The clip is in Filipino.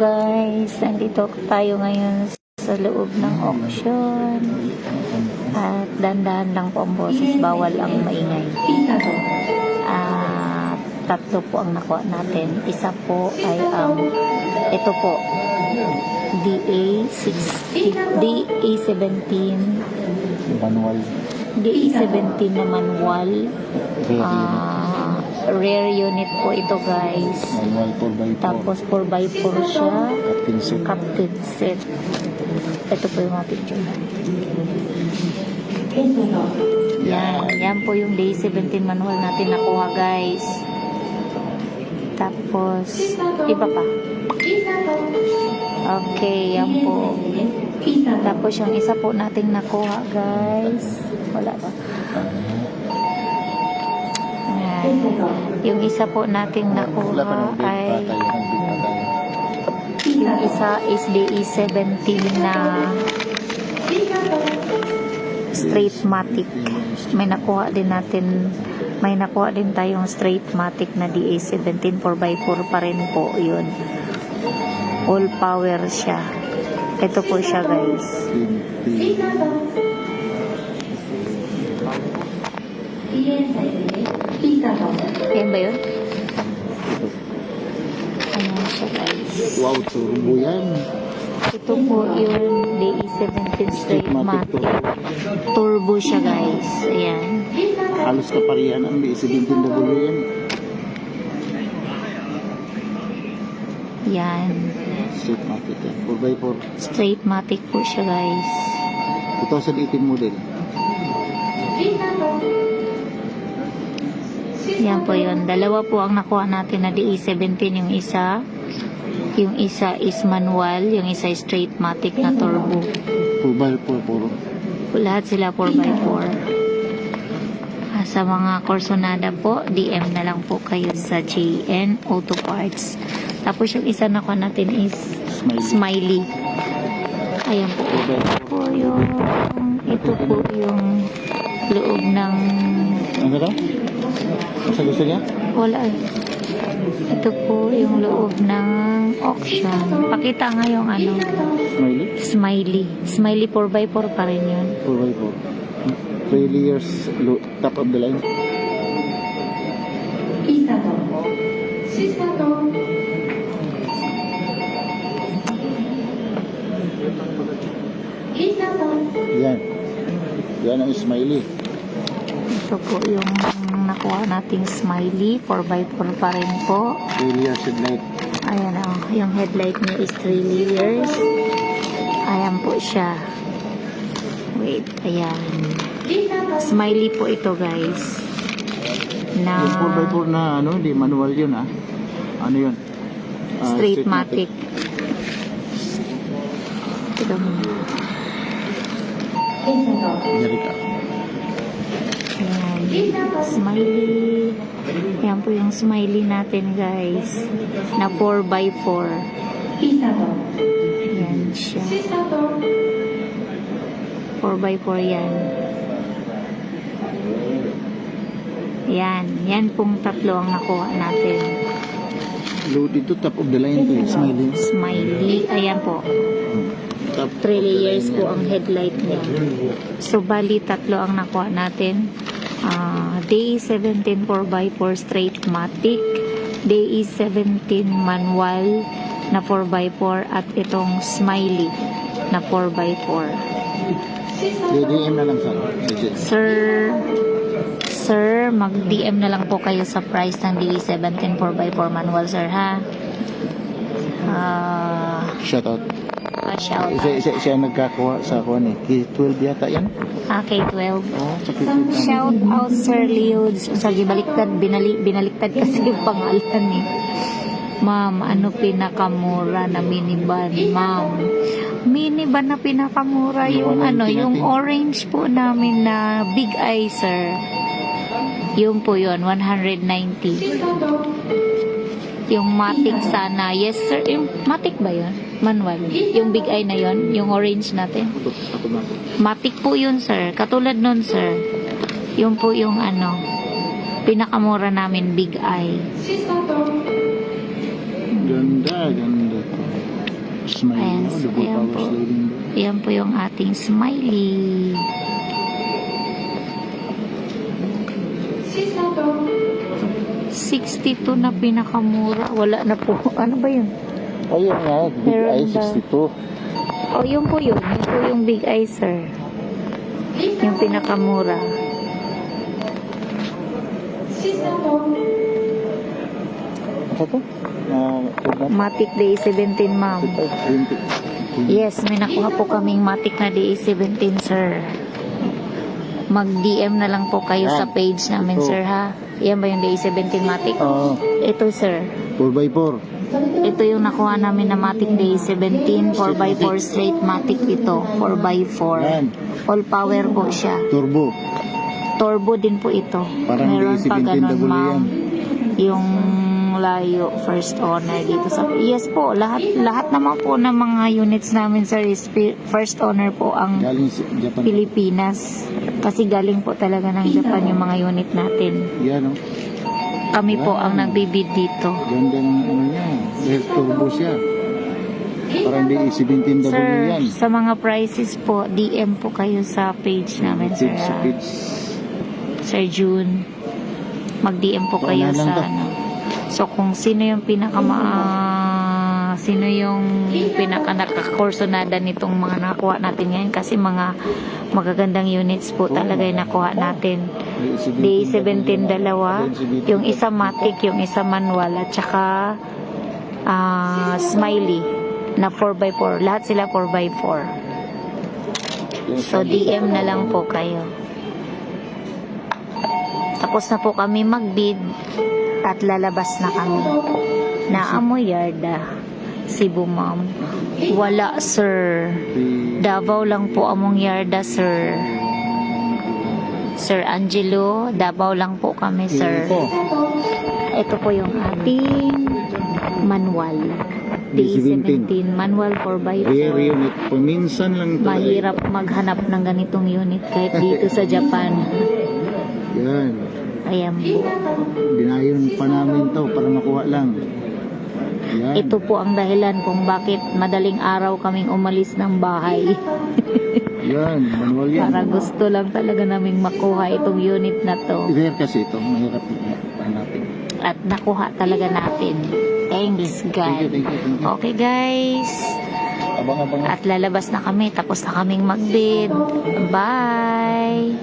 guys, nandito tayo ngayon sa loob ng auction. At dandahan lang po ang boses, bawal ang maingay. At tatlo po ang nakuha natin. Isa po ay ang, ito po, DA6, DA17, Manual. DA17 na manual. Ah, rare unit po ito guys. Manual 4x4. Tapos 4x4 siya. Captain set. Captain set. Ito po yung mga picture. Yan. Yan po yung day 17 manual natin nakuha guys. Tapos, iba pa. Okay, yan po. Tapos yung isa po nating nakuha guys. Wala pa. Yung isa po nating nakuha ay yung isa is DE 17 na straight matic. May nakuha din natin may nakuha din tayong straight matic na DA 17 4x4 pa rin po yun. All power siya. Ito po siya guys. Team P. Yan ba yun? Ayan siya guys. Wow, turbo yan. Ito po yung DE 17 straight matic. Turbo siya guys. Ayan. Halos kaparihan ang B17W yan. Yan. Straight matic yan. 4x4. Straight matic po siya guys. 2018 model. Yan po yun. Dalawa po ang nakuha natin na DE17 yung isa. Yung isa is manual, yung isa is straight matic na turbo. 4x4 puro. Lahat sila 4x4. Ah, Sa mga Corsonada po, DM na lang po kayo sa JN Auto Parts. Tapos yung isa nakuha natin is Smiley. Smiley. Ayan po. 4x4. po yung ito po yung loob ng Ano ka? Sa gusto niya? wala eh. ito po yung loob ng auction pakita nga yung ano Smiley? smiley smiley 4x4 pa rin yun 4x4. 3 years lo- top of the line. Yan. Yan ang smiley. Ito po yung nakuha nating smiley 4x4 pa rin po 3 years headlight. ayan o yung headlight niya is 3 layers ayan po siya wait ayan smiley po ito guys na Yung 4x4 na ano, hindi manual yun ah. Ano yun? Ah, straight matic. Ito mo. Amerika. Ayan. Smiley. Yan po yung smiley natin guys. Na 4x4. Yan siya. 4x4 yan. Yan. Yan pong tatlo ang nakuha natin. Load ito, top of the line to Smiley. Smiley. Ayan po. Top 3 layers po ang headlight niya. So, bali tatlo ang nakuha natin. Ah, day 17 4x4 straight matic. Day 17 manual na 4x4 at itong smiley na 4x4. DDM na lang sa- Sir, sir, mag-DM na lang po kayo sa price ng day 17 4x4 manual, sir, ha? Ah, Shout out. Uh, shout Siya, siya, siya nagkakuha sa kuha ni K12 yata yan. Ah, K12. Oh, sa K12 lang. Shout out Sir Leo. Sa baliktad, binali, binaliktad kasi yung pangalan eh. Ma'am, ano pinakamura na minivan, ma'am? Minivan na pinakamura yung Yung ano, 190 yung orange po namin na Big Eye, sir. Yung po yun, 190. Yung Matic sana. Yes, sir. Yung Matic ba yun? Manual. Yung Big Eye na yun, yung orange natin. Matic po yun, sir. Katulad nun, sir. Yung po yung ano, pinakamura namin, Big Eye. Ganda, ganda to. smile. Ayan, ayan po. sliding. Yan po yung ating smiley. $62 na pinakamura. Wala na po. Ano ba yun? Ayun nga, Big Meron Eye ba? 62. Oh, yun po yun. Yun po yung big eye, sir. Yung pinakamura. Ano to? Ah, uh, Matic Day 17, ma'am. 20. Yes, may nakuha po kaming Matic na Day 17, sir. Mag-DM na lang po kayo sa Yan. page namin, Ito. sir, ha? Yan ba yung Day 17 Matic? Oo, Ito, sir. 4x4. Ito yung nakuha namin na Matic Day 17, 4x4 straight Matic ito, 4x4. Yan, All power po siya. turbo. Turbo din po ito. Parang Meron pa 17 ganun, ma'am. Yung layo first owner dito sa Yes po, lahat lahat naman po ng mga units namin sir is first owner po ang Galing sa Japan. Pilipinas. Kasi galing po talaga ng Japan yung mga unit natin. Yan, oh. Kami po ang nagbibid dito. Ganda ng ano niya. Dahil turbo siya. Parang di 17 double Sir, yan. sa mga prices po, DM po kayo sa page namin, sir. Sa ah. Sir June. Mag-DM po kayo Wala lang sa to. ano. So, kung sino yung pinaka ma- sino yung pinaka nakakursonada nitong mga nakuha natin ngayon kasi mga magagandang units po talaga yung nakuha natin. Day 17 dalawa, yung isa matic, yung isa manual at saka ah, smiley na 4x4. Lahat sila 4x4. So, DM na lang po kayo. Tapos na po kami magbid at lalabas na kami. Naamoy yarda. Cebu ma'am. Wala sir. Davao lang po among yarda sir. Sir Angelo, Davao lang po kami sir. Ito. Ito po yung ating manual. Day 17. Manual 4x4. Rare unit. Paminsan lang to. Mahirap maghanap ng ganitong unit kahit dito sa Japan. Yan. Ayan po. Dinayon pa namin to para makuha lang. Yan. Ito po ang dahilan kung bakit madaling araw kaming umalis ng bahay. Yan. Manual yan. Para gusto lang talaga naming makuha itong unit na to. Rare kasi ito. Mahirap hanapin. At nakuha talaga natin. Thanks Thank you, God. thank you, thank you. Okay guys. Abang-abang. At lalabas na kami. Tapos na kaming magbid. Bye.